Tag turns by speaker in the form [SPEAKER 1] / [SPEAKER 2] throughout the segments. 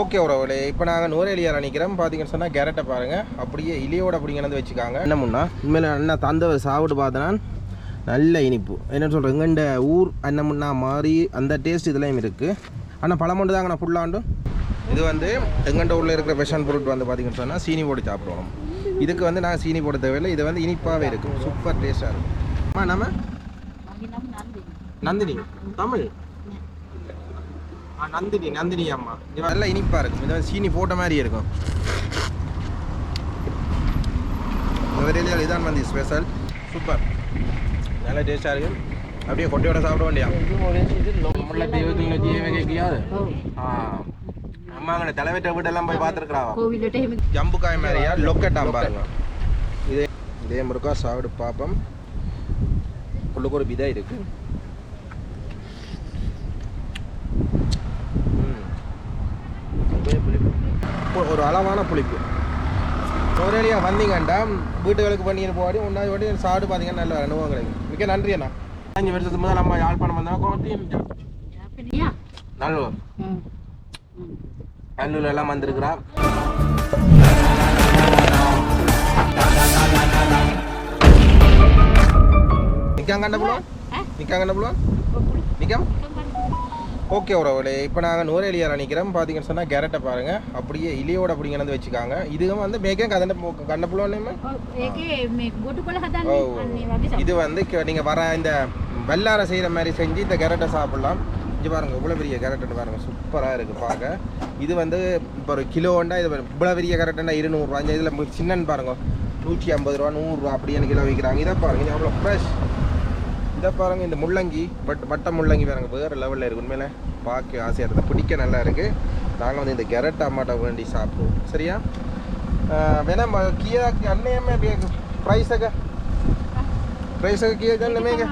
[SPEAKER 1] Okay உறவுகளே இப்போ நாங்கள் நூறேலியார் நினைக்கிறோம் பார்த்தீங்கன்னு சொன்னால் கேரட்டை பாருங்கள் அப்படியே இலியோட அப்படிங்கிறது வச்சுக்காங்க. என்ன முன்னா? உண்மையில் என்ன தந்தவர் சாப்பிட்டு பார்த்தனா நல்ல இனிப்பு. என்ன சொல்கிறேன் எங்கண்ட ஊர் என்ன முன்னா மாறி அந்த டேஸ்ட் இதெல்லாம் இருக்குது ஆனால் பழம் மட்டும் தாங்க ஃபுல்லாண்டும் இது வந்து எங்கண்ட ஊரில் இருக்கிற பெஷன் பொருட் வந்து பார்த்தீங்கன்னு சொன்னால் சீனி போட்டு சாப்பிடுவோம். இதுக்கு வந்து நாங்கள் சீனி போட தேவையில்லை. இது வந்து இனிப்பாகவே இருக்கும். சூப்பர் டேஸ்ட்டாக இருக்கும். ஆமாம் நம்ம நந்தினி. தமிழ். நந்தினி நந்தினி அம்மா. இது நல்லா இனிப்பாக இருக்கும். இது சீனி போட்ட மாதிரி இருக்கும். இதான் வந்து ஸ்பெஷல் சூப்பர் நல்லா டேஸ்ட்டாக இருக்கு. அப்படியே கொட்டையோட சாப்பிட வேண்டியா?
[SPEAKER 2] தெய்வத்தில் ஜீவன் கேட்கியாது
[SPEAKER 1] அம்மாங்க தலைவர்கிட்ட வீட்டெல்லாம் போய்
[SPEAKER 3] பார்த்துருக்குறாங்க
[SPEAKER 1] ஜம்புக்காய் மாதிரியா? லொக்கெட்டாம் பாருங்க. இதே இதே முருக்கா சாப்பிடு பாப்பம். உள்ளுக்கு ஒரு விதை இருக்குது கொஞ்சம் புளிப்பு. ஒரு அளவான புளிப்பு. சோரேலியாக வந்தீங்கண்டா வீட்டுகளுக்கு பண்ணிட்டு போவாடி ஒன்றாவது வாட்டி சாப்பிட்டு பார்த்தீங்கன்னா நல்ல அனுபவம் கிடைக்கும். மிக்க நன்றி அண்ணா. அஞ்சு வருஷத்துக்கு முதல் நம்ம யாழ்ப்பாணம் வந்தோம்
[SPEAKER 3] கோட்டி
[SPEAKER 1] நல்லூர் நல்லூர் எல்லாம் வந்திருக்கிறா. நிக்காங்க என்ன புலவா நிக்காங்க என்ன புலவா நிக்காம? ஓகே உறவுகளே இப்போ நாங்கள் நூறேலியார் நினைக்கிறோம். பார்த்தீங்கன்னு சொன்னால் கேரட்டை பாருங்கள் அப்படியே இலியோட அப்படிங்கிறது வச்சுக்காங்க. இதுவும் வந்து மேக்கே கதண்ட
[SPEAKER 3] கண்ணப்புலோன்னு
[SPEAKER 1] ஓ இது வந்து நீங்கள் வர இந்த வெள்ளாரை செய்கிற மாதிரி செஞ்சு இந்த கேரட்டை சாப்பிட்லாம். இங்கே பாருங்கள் இவ்வளோ பெரிய கேரட்டுன்னு பாருங்கள் சூப்பராக இருக்குது பார்க்க இது வந்து இப்போ ஒரு கிலோண்டா இது இவ்வளோ பெரிய கேரட்டுன்னா இருநூறுவா இதில் சின்னன்னு பாருங்க நூற்றி ஐம்பது ரூபா நூறுரூவா அப்படின்னு கிலோ விற்கிறாங்க. இதை பாருங்கள் இது அவ்வளோ ஃப்ரெஷ் இதை பாருங்கள் இந்த முள்ளங்கி பட் பட்டை முள்ளங்கி பாருங்கள் வேறு லெவலில் இருக்கு. உண்மையில பார்க்க ஆசையாக இருக்குது பிடிக்க நல்லா இருக்குது நாங்கள் வந்து இந்த கெரட் டமாட்டோ வேண்டி சாப்பிடுவோம். சரியா? வேணா கியாக்கு அன்னையமே ப்ரைஸாக ப்ரைஸாக
[SPEAKER 3] கியாக்கு அண்ணமேங்க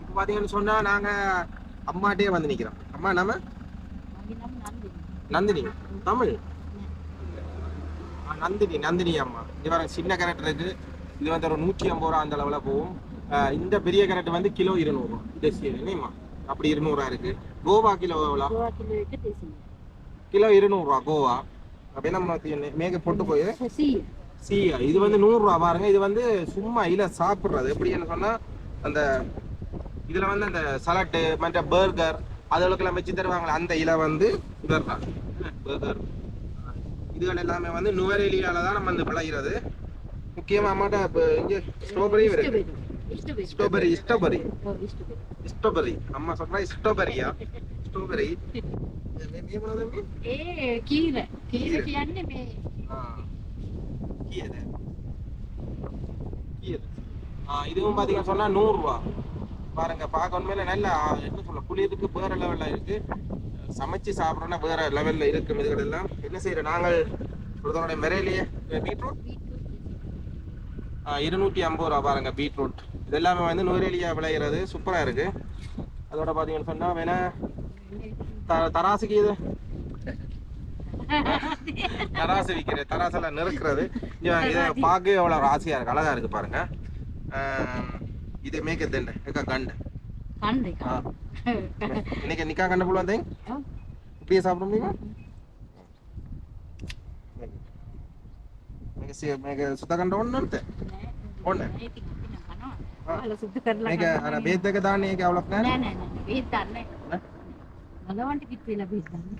[SPEAKER 1] இப்போ பார்த்தீங்கன்னு சொன்னால் நாங்கள் அம்மாட்டே வந்து நிற்கிறோம் அம்மா நாம நந்தினி. தமிழ்? நந்தினி நந்தினி அம்மா. இவர சின்ன கேரக்டர் இருக்குது இது வந்து ஒரு நூற்றி ஐம்பது ரூபா அந்த அளவில் போகும். இந்த பெரிய கேரட் வந்து கிலோ இருநூறுவா தேசியமா அப்படி இருநூறுவா இருக்கு. கோவா கிலோ எவ்வளோ? கிலோ இருநூறுவா கோவா. அப்படியே நம்ம மேக போட்டு போய் சீயா. இது வந்து நூறுரூவா பாருங்க. இது வந்து சும்மா இல சாப்பிட்றது. எப்படின்னு சொன்னா அந்த இதுல வந்து அந்த சலாட்டு மற்ற பர்கர் அதுகளுக்கெல்லாம் வச்சு தருவாங்களே அந்த இலை வந்து இதர்தான் பர்கர் இதுகள் எல்லாமே வந்து நுவரேலியால தான் நம்ம வந்து விளையிறது. முக்கியமா அம்மாட்ட இப்போ இங்கே ஸ்ட்ராபெரியும் இருக்கு ஸ்ட்ராபெரி ஸ்ட்ராபெரி ஸ்ட்ராபெரி அம்மா சொல்றா ஸ்ட்ராபெரியா ஸ்ட்ராபெரி கீரை கீரை இதுவும் பாத்தீங்கன்னா சொன்னா நூறு ரூபா பாருங்க பார்க்க உண்மையில நல்ல என்ன சொல்ல குளிருக்கு வேற லெவல்ல இருக்கு சமைச்சு சாப்பிடணும்னா வேற லெவல்ல இருக்கு இதுகள் எல்லாம் என்ன செய்யற நாங்கள் ஒருத்தனுடைய மெரையிலேயே பீட்ரூட் இருநூற்றி ஐம்பது ரூபா பாருங்க பீட்ரூட். இது எல்லாமே வந்து நுரையலியாக விளையிறது சூப்பராக இருக்கு. அதோட பார்த்தீங்கன்னு சொன்னால் வேணா த தராசுக்கு இது. தராசு விற்கிறது தராசெல்லாம் நெருக்கிறது இதை பார்க்க எவ்வளோ ராசியாக இருக்குது அழகாக இருக்கு பாருங்க. இது மேக்க தண்டு ஏக்கா கண்டு. இன்னைக்கு நிக்கா கண்டு போல வந்தேன். இப்படியே சாப்பிட முடியுமா? சுத்த கண்ட ஒன்று ඕන්න නැද්ද? ඕන්න.
[SPEAKER 3] සුද්ද කරලා
[SPEAKER 1] මේක අර බේත් එක දාන්නේ ඒක අවුලක් නැහැ
[SPEAKER 3] නෑ නෑ නෑ බේත් දන්නේ මගවන්ට කිත් වෙලා බේත් දන්නේ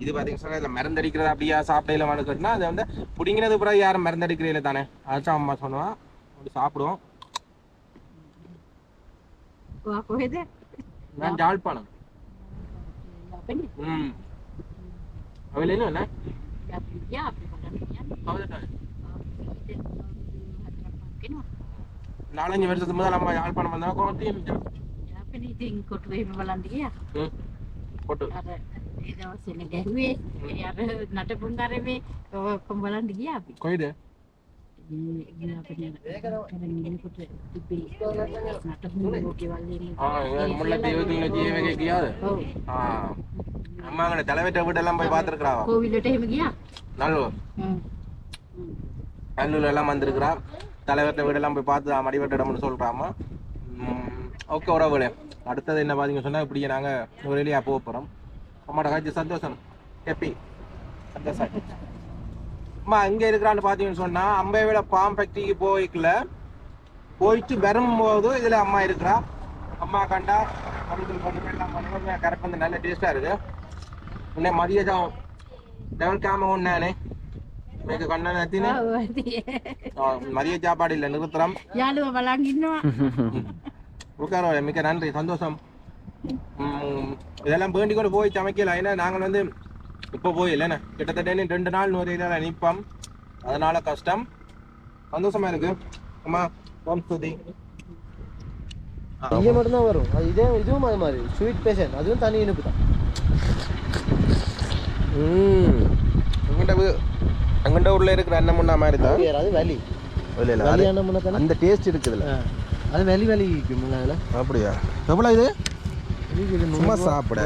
[SPEAKER 1] இது பாத்தீங்கன்னா சொன்னா இதுல மருந்தடிக்கிறது அப்படியா சாப்பிடையில மனுக்குன்னா அது வந்து புடிங்கினது பிறகு யாரும் மருந்தடிக்கிறீங்களே தானே அதான் அம்மா சொன்னா அப்படி சாப்பிடுவோம்
[SPEAKER 3] ඔයා කොහෙද
[SPEAKER 2] நான் யாழ்ப்பாணம்
[SPEAKER 3] අපේ
[SPEAKER 2] ம் அவையில் என்ன நாலஞ்சு
[SPEAKER 3] வருஷத்து முதல் అమ్మ యాల్పణం
[SPEAKER 2] అందా కొట్టి యాపినీతి ఇంకోటి వేయి
[SPEAKER 3] ఇవ్వాలండి
[SPEAKER 2] కొట్టు ఏదో సెనగవి యారు போய்
[SPEAKER 3] பாத்துருக்கா
[SPEAKER 2] கோவில்கிட்ட எல்லாம் வந்திருக்கிறா தலைவர்கிட்ட வீடெல்லாம் போய் பார்த்து மடிவட்ட இடம்னு சொல்றாமா?
[SPEAKER 1] ஓகே உறவுகளே அடுத்தது என்ன பார்த்தீங்க சொன்னால் இப்படியே நாங்கள் ஒரு வெளியாக போக போகிறோம் அம்மாட்ட காய்ச்சி சந்தோஷம். ஹெப்பி. சந்தோஷம். அம்மா இங்கே இருக்கிறான்னு பார்த்தீங்கன்னு சொன்னால் அம்பையோட பாம் ஃபேக்ட்ரிக்கு போய்க்கல. போயிட்டு வரும்போது இதில் அம்மா இருக்கிறா. அம்மா கண்டா அப்படின்னு கொண்டு எல்லாம் பண்ணுவோம் கரெக்ட் வந்து நல்ல டேஸ்ட்டாக இருக்குது உன்னை மதிய ஜாம் டெவல் ஒன்று நானே. මේක කන්න නැතිනේ மதிய சாப்பாடு இல்லை நிறுத்துறோம்
[SPEAKER 3] යාළුව බලන් ඉන්නවා
[SPEAKER 1] உட்கார மிக்க நன்றி சந்தோஷம் ம், இதெல்லாம் வேண்டி கூட போய் சமைக்கல ஏன்னா நாங்கள் வந்து இப்போ போய் இல்லைண்ணே கிட்டத்தட்ட இன்னும் ரெண்டு நாள் நூறு இதில் நிற்போம் அதனால கஷ்டம் சந்தோஷமா இருக்கு அம்மா ஓம் ஸ்துதி
[SPEAKER 4] இங்கே மட்டும்தான் வரும் அது இதே இதுவும் அது மாதிரி ஸ்வீட் பேஷன் அதுவும் தனி இனிப்பு தான்
[SPEAKER 1] ம் எங்கிட்ட ஊர்ல இருக்கிற அண்ணன் முன்னா மாதிரி தான்.
[SPEAKER 4] வேறு அது வலி.
[SPEAKER 1] இல்ல, இல்ல, அது-
[SPEAKER 4] வலியான முன்ன தானே?
[SPEAKER 1] அந்த டேஸ்ட் இருக்குதுல்ல.
[SPEAKER 4] அது வலி வலி அதில்?
[SPEAKER 1] அப்படியா? எவ்வளோ இது? சும்மா சாப்பிட.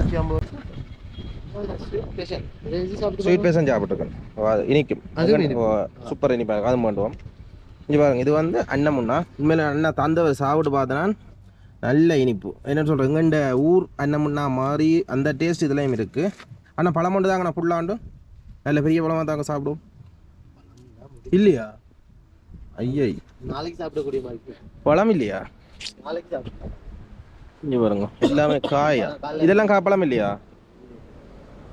[SPEAKER 1] ஸ்வீட் பேசன் சாப்பிட்டுருக்கேன் இனிக்கும். சூப்பர் இனிப்பாக அது பண்ணுவோம் இங்கே பாருங்க இது வந்து அண்ணன் முன்னா. உண்மையில அண்ணன் தந்தவர் சாப்பிட்டு பார்த்தனா நல்ல இனிப்பு. என்ன சொல்கிறேன் எங்கண்ட ஊர் அண்ணன் முன்னா மாதிரி அந்த டேஸ்ட் இதுலேயும் இருக்குது ஆனால் பழம் மட்டும் தாங்க நான் ஃபுல்லாண்டு நல்ல பெரிய பழமாக தாங்க சாப்பிடுவோம். இல்லையா? ஐயை.
[SPEAKER 4] நாளைக்கு சாப்பிடக்கூடிய மாதிரி.
[SPEAKER 1] பழம் இல்லையா?
[SPEAKER 4] நாளைக்கு சாப்பிடும்
[SPEAKER 1] இங்கே பாருங்க. எல்லாமே காயா. இதெல்லாம் கா பழம் இல்லையா?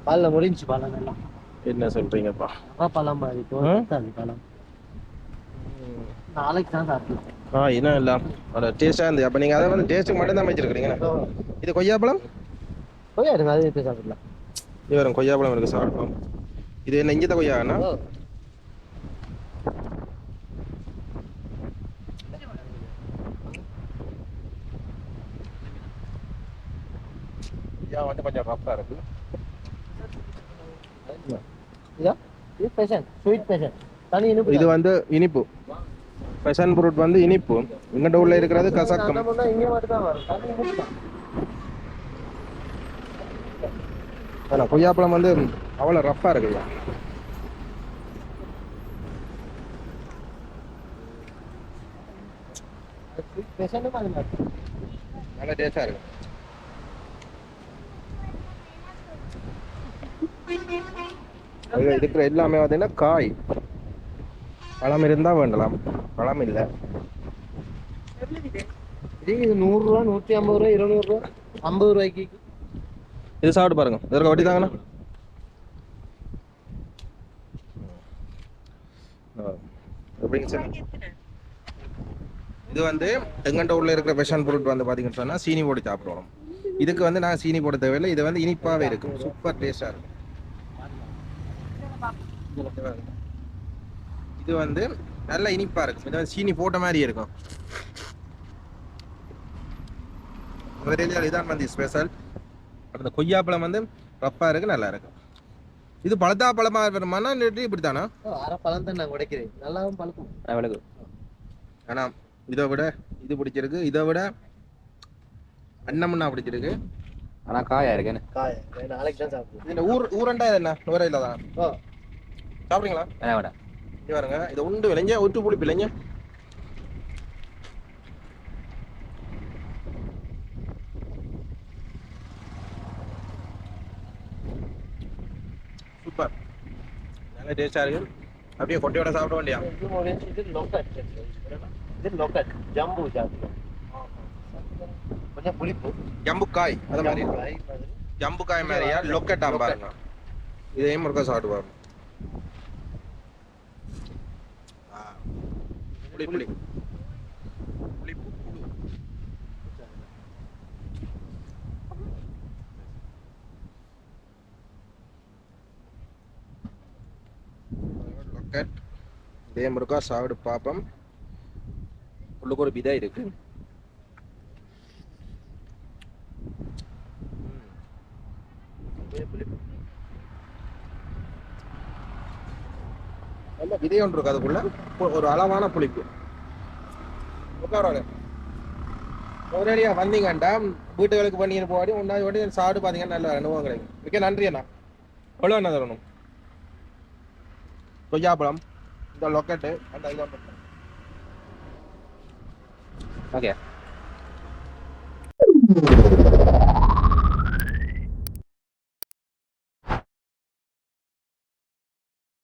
[SPEAKER 4] பாலில் முடிஞ்சு பழம் எல்லாம்.
[SPEAKER 1] என்ன சொல்கிறீங்கப்பா
[SPEAKER 4] அதான் பழம் மாதிரி. பழம். நாளைக்கு தான் சாப்பிடுவோம்
[SPEAKER 1] ஆ இன்னும் இல்லை. அதோட டேஸ்ட்டாக இருந்தது. அப்போ நீங்கள் அதை வந்து டேஸ்ட்டுக்கு மட்டும் தான் வச்சிருக்கிறீங்க இது கொய்யாப்பழம்
[SPEAKER 4] போய் இருங்க அது இப்போ சாப்பிடலாம்?
[SPEAKER 1] இது வரும் கொய்யாப்பழம் இருக்குது சாப்பிடுவோம் இது என்ன இங்கே கொய்யாண்ணா வந்து கொஞ்சம் ரஃப்பாக
[SPEAKER 4] இதா இது பேஷன் ஸ்வீட் பேஷன் தனி இனிப்பு
[SPEAKER 1] இது வந்து இனிப்பு. பெசன் ஃப்ரூட் வந்து இனிப்பு. எங்கிட்ட உள்ள இருக்கிறது கசக்கம்.
[SPEAKER 4] இங்கே மட்டும் தான் வரும். தனி இனிப்பு தான்.
[SPEAKER 1] ஆனால் கொய்யாப்பழம் வந்து அவ்வளோ ரஃப்பாக இருக்குல்ல நல்ல டேஸ்ட்டாக இருக்கு. இருக்கிற எல்லாமே பார்த்தீங்கன்னா காய். பழம் இருந்தால் வேண்டலாம். பழம் இல்லை.
[SPEAKER 4] இது நூறுரூவா நூற்றி ஐம்பது ரூபா இருநூறுவா ஐம்பது ரூபாய்க்கு.
[SPEAKER 1] இது சாப்பிட்டு பாருங்க. இதற்கு வட்டி தாங்கண்ணா. எப்படிங்க சார்? இது வந்து எங்கண்ட ஊர்ல இருக்கிற பெஷன் ஃப்ரூட் வந்து பார்த்தீங்கன்னு சொன்னால் சீனி போட்டு சாப்பிடுவோம். இதுக்கு வந்து நான் சீனி போட தேவையில்லை. இது வந்து இனிப்பாகவே இருக்கும். சூப்பர் டேஸ்டாக இருக்கும். இது வந்து நல்ல இனிப்பாக இருக்கும். இது வந்து சீனி போட்ட மாதிரி இருக்கும். இதான் வந்து ஸ்பெஷல் அந்த கொய்யாப்பழம் வந்து ரப்பாக இருக்கு நல்லா இருக்கும் இது பழத்தா பழமா வருமானா இல்லாட்டி இப்படி தானா
[SPEAKER 4] அரை பழம் தான் நான் உடைக்கிறேன். நல்லாவும் பழக்கம்.
[SPEAKER 1] ஆனா இதை விட இது பிடிச்சிருக்கு. இதை விட அன்னமுன்னா பிடிச்சிருக்கு.
[SPEAKER 2] ஆனா காயா இருக்கேன்னு.
[SPEAKER 4] காய. நாளைக்கு தான் சாப்பிடுவோம்.
[SPEAKER 1] இந்த ஊர் ஊரண்டா இது என்ன? நுரையில தான். சாப்பிடுங்களா
[SPEAKER 2] வேணா வேணா
[SPEAKER 1] இங்க பாருங்க. இதை உண்டு விளைஞ்ச ஒட்டு புளிப்பு இல்லைங்க சூப்பர். நல்ல டேஸ்டா இருக்கு. அப்படியே கொட்டையோட சாப்பிட வேண்டியா?
[SPEAKER 4] இது லோக்கட் இது லோக்கட் ஜம்பு சாப்பிடுவோம் கொஞ்சம் புளிப்பு.
[SPEAKER 1] ஜம்புக்காய் அது மாதிரி.
[SPEAKER 4] ஜம்பு காய் மாதிரி.
[SPEAKER 1] ஜம்புக்காய் மாதிரியா? லொக்கட்டா பாருங்க. இதையும் முருகா சாப்பிட்டு பாருங்க ஆ. புளி புளி புளிப்பு புழு லொக்கட் இதே முருகா சாப்பிட்டு பாப்பம் உள்ளுக்கு ஒரு விதை இருக்கு. நல்ல விதை ஒன்று இருக்கு அதுக்குள்ள. ஒரு- ஒரு அளவான புளிப்பு. உட்காரோட ஒரேடியா வந்தீங்கண்டா. வீட்டுகளுக்கு பண்ணிட்டு போடி ஒன்றாவது ஓடி சாப்பிட்டு பார்த்தீங்கன்னா நல்ல அனுபவம் கிடைக்கும் மிக்க நன்றி அண்ணா. எவ்வளோ என்ன தரணும்? கொய்யாப்பழம் இந்த லொக்கெட்டு அந்த இது
[SPEAKER 2] ஓகே